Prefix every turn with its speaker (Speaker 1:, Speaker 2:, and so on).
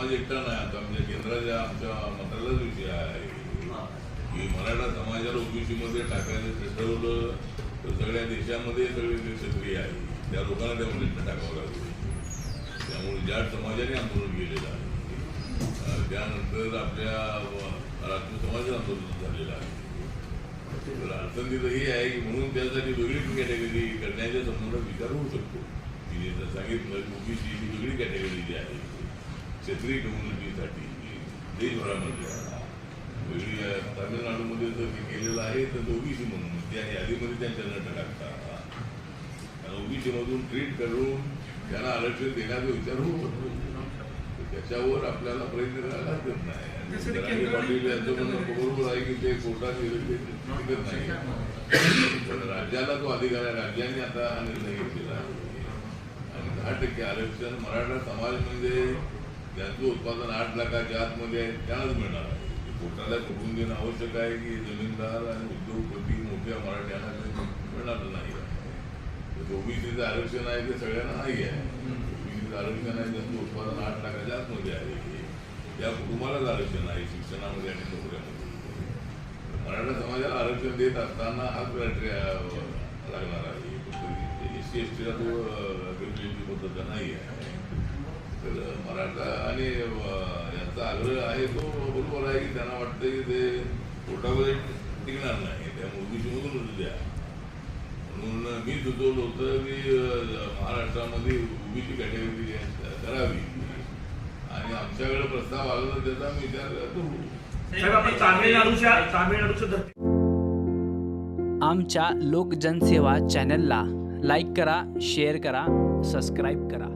Speaker 1: समाज एकटा नाही. आता म्हणजे केंद्राच्या आमच्या मंत्र्यालाच विषय आहे. की मराठा समाजाला ओबीसीमध्ये टाकायचं ठरवलं तर सगळ्या देशामध्ये सगळे सक्रिय आहे. त्या लोकांना त्या मुलींना टाकावं लागतं त्यामुळे ज्या समाजाने आंदोलन केलेलं आहे त्यानंतर आपल्या राष्ट्रीय समाजात आंदोलन झालेलं आहे. तर अडचण तिथं ही आहे की म्हणून त्यासाठी वेगळी कॅटेगरी करण्याच्या संबंधात विचार होऊ शकतो. तिने सांगितलं ओबीसी ही वेगळी कॅटेगरी जी आहे. क्षेत्रीय कम्युनिटीसाठी देशभरामध्ये वेगळी तामिळनाडूमध्ये जर केलेलं आहे तर ओबीसी म्हणून त्या यादीमध्ये त्यांच्या नट टाकतात. आणि ओबीसी मधून ट्रीट करून त्यांना आरक्षण देण्याचा विचार होऊ शकतो तर त्याच्यावर आपल्याला प्रयत्न करायला हरकत नाही. पाटील यांचं म्हणणं बरोबर आहे की ते कोर्टात गेले ते टिकत नाही. पण राज्याला तो अधिकार आहे. राज्यांनी आता हा निर्णय घेतलेला आहे. आणि दहा टक्के आरक्षण मराठा समाज म्हणजे ज्यांचं उत्पादन आठ लाखाच्या आतमध्ये आहे त्यांनाच मिळणार आहे. पोटाला कुठून देणं आवश्यक आहे की जमीनदार आणि उद्योगपती मोठ्या मराठ्यांना मिळणार नाही ओबीसीचं आरक्षण आहे ते सगळ्यांना नाही आहे. ओबीसीचं आरक्षण आहे ज्यांचं उत्पादन आठ लाखाच्या आतमध्ये आहे. त्या कुटुंबालाच आरक्षण आहे शिक्षणामध्ये आणि नोकऱ्यामध्ये. मराठा समाजाला आरक्षण देत असताना हाच क्रायटेरिया लागणार आहे. एस सी एस टीला तो पद्धत नाही आहे. तर मराठा आणि यांचा आग्रह आहे तो बरोबर आहे की त्यांना वाटतं की ते कोर्टामध्ये टिकणार नाही. त्यामुळे ओबीसीमधूनच द्या म्हणून मी सुचवलं होतं की महाराष्ट्रामध्ये ओबीसी कॅटेगरी करावी. आणि आमच्याकडे प्रस्ताव आला तर त्याचा आम्ही विचार करू
Speaker 2: साहेब आपण तामिळनाडूच्या
Speaker 3: तामिळनाडूच्या धर्ती
Speaker 4: आमच्या लोक जनसेवा चॅनलला लाईक करा शेअर करा सबस्क्राईब करा.